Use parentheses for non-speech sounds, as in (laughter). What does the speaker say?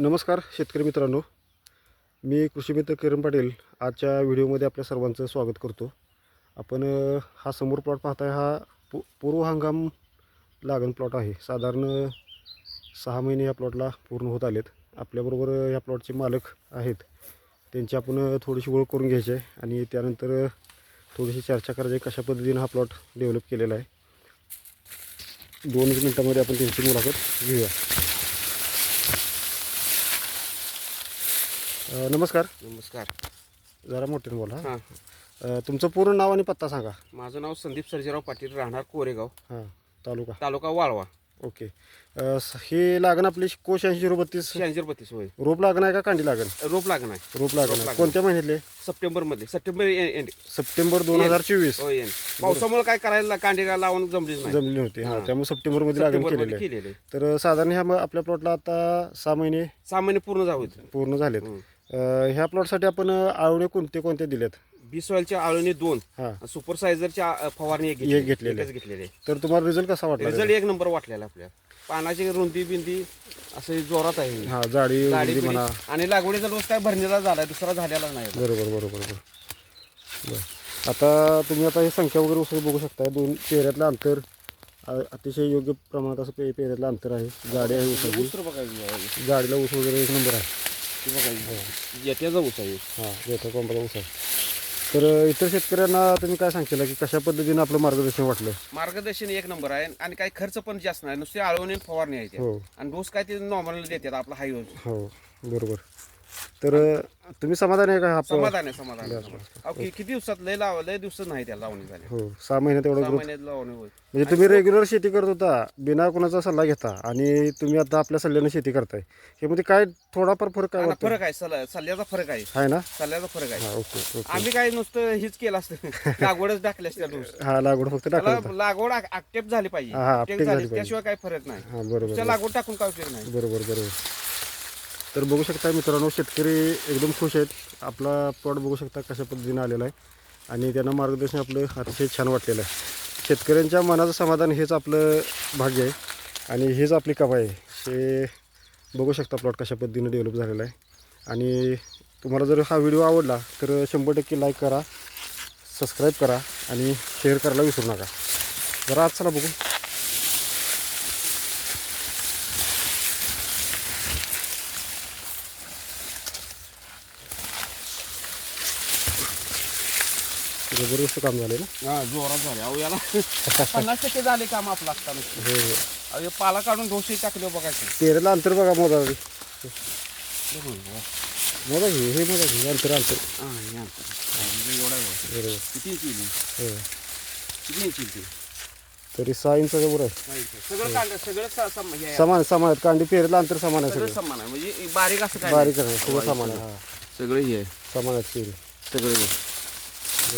नमस्कार शेतकरी मित्रांनो. मी कृषी मित्र किरण पाटील. आजच्या व्हिडिओमध्ये आपल्या सर्वांचं स्वागत करतो. आपण हा समोर प्लॉट पाहताय हा पू पूर्व हंगाम लागण प्लॉट आहे. साधारण सहा महिने या प्लॉटला पूर्ण होत आलेत. आपल्याबरोबर या प्लॉटचे मालक आहेत. त्यांची आपण थोडीशी ओळख करून घ्यायची आहे आणि त्यानंतर थोडीशी चर्चा करायची कशा पद्धतीनं हा प्लॉट डेव्हलप केलेला आहे. दोन मिनटामध्ये आपण त्यांची मुलाखत घेऊया. अ, नमस्कार. नमस्कार. जरा मोठ्याने बोला. हां अ, तुमचं पूर्ण नाव आणि पत्ता सांगा. माझं नाव संदीप सर्जेराव पाटील राहणार कोरेगाव हां तालुका. तालुका वाळवा. ओके. अ, स- हे लागण आपली कोश ऐंशी झिरो बत्तीस शहाऐंशी बत्तीस होय. रोप लागण आहे का कांडी लागण? रोप लागण आहे. रोप लागण आहे. लागण. कोणत्या महिन्यातले? सप्टेंबरमध्ये सप्टेंबर ए- एंड सप्टेंबर दोन हजार चोवीस. हो पावसामुळे काय करायला कांडीला लावून जमलीच नाही. जमली होती हां. त्यामुळे सप्टेंबरमध्ये लागण केलेली मध्ये आहे. केलेले तर साधारण ह्या म- आपल्या प्लॉटला आता सहा महिने सहा महिने पूर्ण जाऊ पूर्ण झालेत. अ, ह्या प्लॉटसाठी आपण आळवणे कोणते कोणते दिलेत? बी सॉईलच्या आळणी दोन हां. सुपर सायझरच्या अ, फवारणी एक एक घेतलेली घेतलेले तर तुम्हाला रिझल्ट कसा वाटला रिझल्ट एक नंबर वाटलेला आपल्या. पानाची रुंदी बिंदी असं जोरात आहे. हां जाडी गाडी रुंदी म्हणा. आणि लागवडीचा डोस काय भरणीला झालाय दुसरा झालेला नाही. बरोबर बरोबर बरोबर. बरं. आता तुम्ही आता हे संख्या वगैरे उसळ बघू शकता दोन पेऱ्यातलं अंतर अ- अतिशय योग्य प्रमाणात असं पे पेऱ्यातलं अंतर आहे. गाडी आहे तर बघायची गाडीला ऊस वगैरे एक नंबर आहे. ती बघायची येत्याचा ऊस आहे. हां येतो कोंबाचा ऊस आहे. तर इतर शेतकऱ्यांना तुम्ही काय सांगशील? की कशा पद्धतीनं आपलं मार्गदर्शन वाटलं? मार्गदर्शन एक नंबर आहे. आणि काही खर्च पण जास्त नाही. नुसते आळवणी फवारणी आहे. हो. आणि डोस काय ते नॉर्मल देतात आपला हाय हो बरोबर. तर तुम्ही समाधान आहे का? हा प- समाधान आहे समाधान आहे, समाधान. अहो, कि- किती दिवसात लय लाव लय दिवस नाही त्याला लावणी झाली. हो सहा महिन्यात एवढं सहा ग्रोथ महिन्यात लावणी होईल. म्हणजे तुम्ही रेग्युलर शेती करत होता बिना कोणाचा सल्ला घेता आणि तुम्ही आता आपल्या सल्ल्याने शेती करताय. हे मध्ये काय थोडाफार फरक काय आणि वाटतं? फरक आहे सल्ला- सल्ल्याचा फरक आहे. आहे ना? सल्ल्याचा फरक आहे. हा ओके ओके. आम्ही काय नुसतं हेच केलं असतं. (laughs) लागवडच टाकल्या असत्या डोस हा लागवड फक्त टाकलं त्याला लागवड आकटेप झाली पाहिजे. हा, झाली झाली पाहिजे. त्याशिवाय काही फरक नाही. हा बरोबर त्या लागवड टाकून काय उपयोग नाही. बरोबर बरोबर. तर बघू शकता मित्रांनो शेतकरी एकदम खुश आहेत. आपला प्लॉट बघू शकता कशा पद्धतीनं आलेला आहे. आणि त्यांना मार्गदर्शन आपलं अतिशय छान वाटलेलं आहे. शेतकऱ्यांच्या मनाचं समाधान हेच आपलं भाग्य आहे. आणि हेच आपली कमाई आहे. हे बघू शकता प्लॉट कशा पद्धतीनं डेव्हलप झालेला आहे. आणि तुम्हाला जर हा व्हिडिओ आवडला तर शंभर टक्के लाईक करा सबस्क्राईब करा आणि शेअर करायला विसरू नका. जरा आज चला बघू. जबरदस्त काम झालं ना हा जोरात झाले अहो याला पन्नास टक्के झाले काम आपलं असता नुसतं. हो हो अहो हे पाला काढून ढोसे टाकले बघायचं तेरेला अंतर बघा मोजा मोजा घे हे मोजा घे अंतर अंतर हा, हे. हा, म्हणजे एवढा. बरोबर किती इंची? हो किती इंची? तरी सहा इंचाच्या वर आहे सगळं कांड सगळं स- सम- हे आहे. समान समान आहेत कांडी पेरेला अंतर समान आहे सगळं सगळं समान आहे म्हणजे बारीक असं काय बारीक. आहे सगळं समान आहे हा सगळं हे आहे. समान आहेत पेरे सगळं हे.